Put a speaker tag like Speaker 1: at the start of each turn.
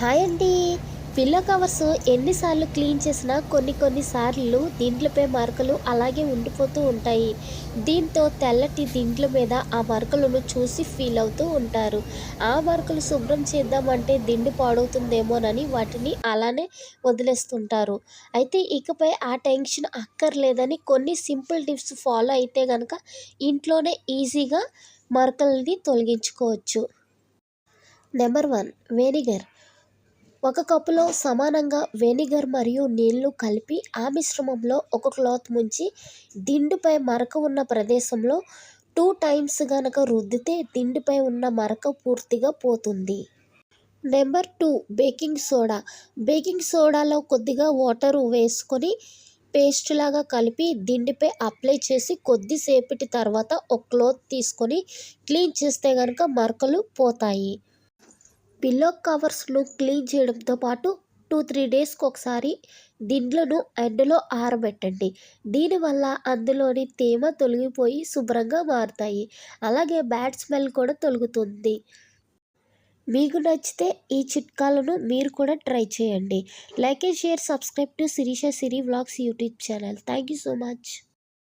Speaker 1: Hi అండి. Pillow covers ఎన్నిసార్లు clean చేసినా కొన్ని కొన్ని సార్లు దీంట్లపై మరకలు అలాగే ఉండిపోతూ ఉంటాయి. దీంతో తెల్లటి దిండ్ల మీద ఆ మరకలను చూసి ఫీల్ అవుతూ ఉంటారు. ఆ మరకలు శుభ్రం చేద్దామంటే దిండు పాడవుతుందేమోనని వాటిని అలానే వదిలేస్తుంటారు. అయితే ఇకపై ఆ టెన్షన్ అక్కర్లేదని కొన్ని సింపుల్ టిప్స్ ఫాలో అయితే కనుక ఇంట్లోనే ఈజీగా మరకల్ని తొలగించుకోవచ్చు. Number one vinegar. ఒక కప్పులో సమానంగా వెనిగర్ మరియు నీళ్ళు కలిపి ఆ మిశ్రమంలో ఒక క్లాత్ ముంచి దిండుపై మరక ఉన్న ప్రదేశంలో టూ టైమ్స్ గనక రుద్దితే దిండుపై ఉన్న మరక పూర్తిగా పోతుంది. Number two baking soda. Baking సోడాలో కొద్దిగా వాటర్ వేసుకొని పేస్ట్ లాగా కలిపి దిండిపై అప్లై చేసి కొద్దిసేపటి తర్వాత ఒక క్లోత్ తీసుకొని క్లీన్ చేస్తే కనుక మరకలు పోతాయి. పిల్లో కవర్స్ను క్లీన్ చేయడంతో పాటు టూ త్రీ డేస్కి ఒకసారి దిండ్లను ఎండలో ఆరబెట్టండి. దీనివల్ల అందులోని తేమ తొలగిపోయి శుభ్రంగా మారుతాయి. అలాగే బ్యాడ్ స్మెల్ కూడా తొలగుతుంది. మీకు నచ్చితే ఈ చిట్కాలను మీరు కూడా ట్రై చేయండి. Like and share subscribe to Sirisha Siri vlogs YouTube channel. Thank you so much.